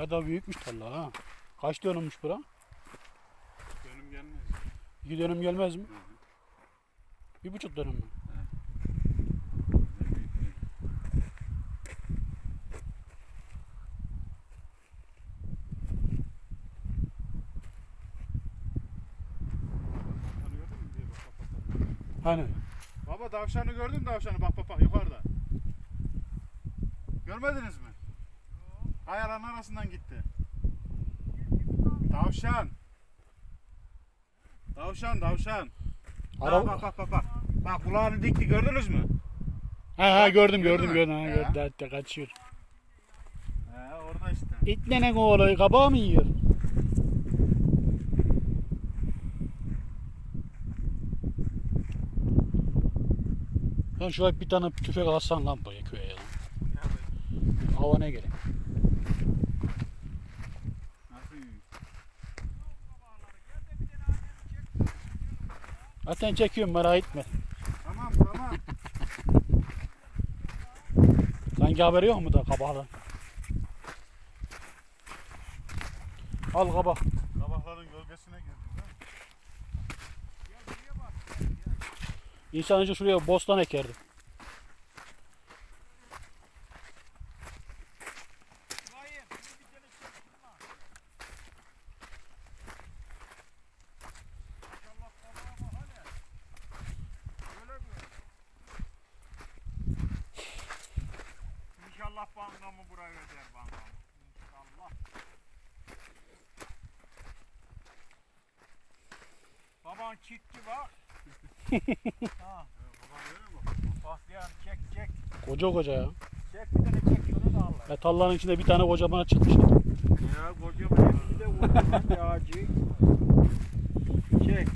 Bayağı da büyükmüş tarla ha. Kaç dönümmüş bura? Dönüm gelmez. İki dönüm gelmez mi? Hı hı. Bir buçuk dönüm mü? Hani? Baba tavşanı gördün mü tavşanı bak bak bak yukarıda. Görmediniz mi? Kayaların arasından gitti. Tavşan. Tavşan tavşan. Araba... Bak bak bak bak. Bak kulağını dikti gördünüz mü? Ha ha gördüm gördüm gördüm. Ha, gördüm. Hatta kaçıyor. He orada işte. İtlenek oğlu kabağı mı yiyor? Lan şöyle bir tane tüfek alsan lan buraya köye ya. Hava ne Zaten çekiyorum merak etme. Tamam tamam. Sanki haberi yok mu da kabağdan? Al kabak. Kabakların gölgesine girdi değil mi? İnsan önce şuraya bostan ekerdi. Bangamı buraya öder bangamı. İnşallah. Baban çiftçi bak. ha. Yani çek çek. Koca koca ya. Çek bir tane çek şunu da Allah. Ya tallanın içinde bir tane kocaman çıkmış. Ya kocaman hepsi de kocaman bir ağacı. Çek.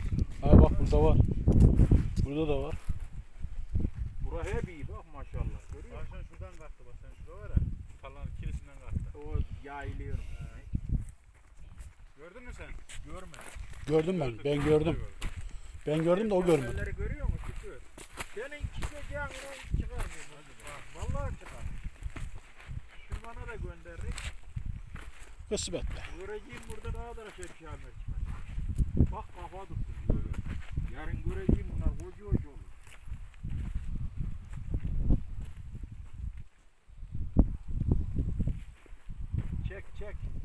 Ha bak burada var. Burada da var. Bura hep iyi bak maşallah. Görüyor musun? Sen şuradan kalktı bak sen şurada var ya. Tarlanın kilisinden kalktı. O yayılıyorum. Gördün mü sen? Görmedim. Gördüm ben. Ben gördüm. Ben gördüm de o görmedi. Haberleri görüyor musun? Şükür. Senin çıkacağın inan çıkarmıyor. Vallahi çıkar. Şu bana da gönderdik. Kısmet be. Göreceğim burada daha da şey çıkar. Bak kafa tuttu böyle. Yarın göreceğim bunlar koca koca olur. Çek çek.